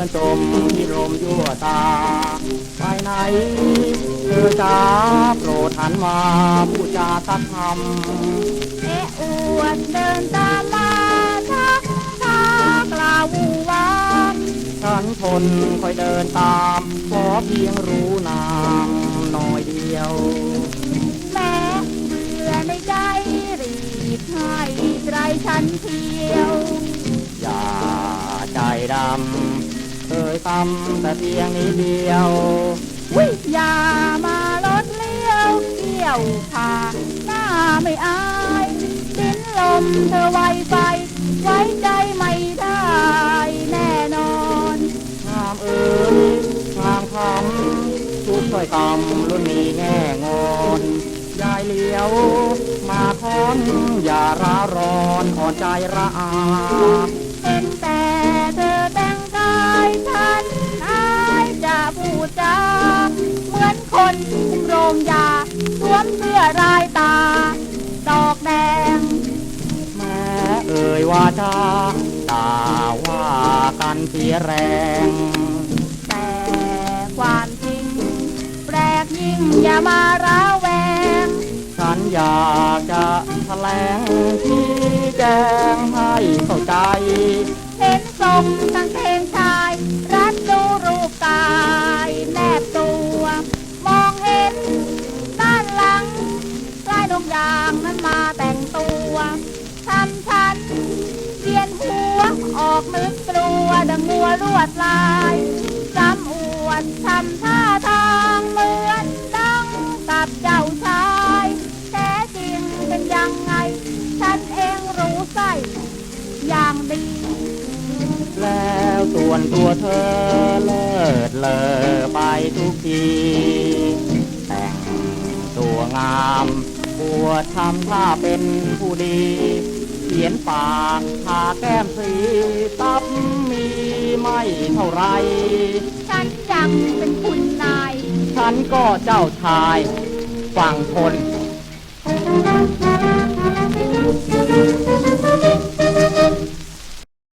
อนจมที่ลมยั่วตา ไปไหนเธอจ้าโปรดหันมาผู้จาสักคำเอะอวดเดินตามมาทักทากล่าววูวามฉันทนคอยเดินตามขอเพียงรู้นามหน่อยเดียวแม้เบื่อในใจรีบให้ใจฉันเที่ยว อย่าใจดำ เคยตำแต่เพียงนิดเดียว วิอย่ามาลดเลี้ยวเกี่ยวขาหน้าไม่อายดิ้นลมเธอไวไปไว้ใจไม่ได้แน่นอนงามเอ๋ยทางคำทุกถ้อยคำล้วนมีแง่งอนยายเลี้ยว มาคอนอย่าร้าร้อนอ่อนใจระอาเห็น วมเสื้อรายตา ดอกแดง แม้เอ่ยว่าจะด่าว่ากันเสียแรง แต่ความจริงแปลกยิ่งอย่ามาร้าแวง ฉันอยากจะแถลงชี้แจงให้เข้าใจ เห็นทรงตั้ง อกนึกกลัวดังงัวลวดลายจำอวดทำท่าทางเหมือนดังกับเจ้าชายแท้จริงเป็นยังไง ฉันเองรู้ไส้อย่างดี แล้วส่วนตัวเธอเลิศเลอไปทุกทีแต่งตัวงามปวดทำท่าเป็นผู้ดี ขียนปากทาแก้มสีตับมีไม่เท่าไร ฉันยังเป็นคุณนาย ฉันก็เจ้าชาย ฝั่งทนเ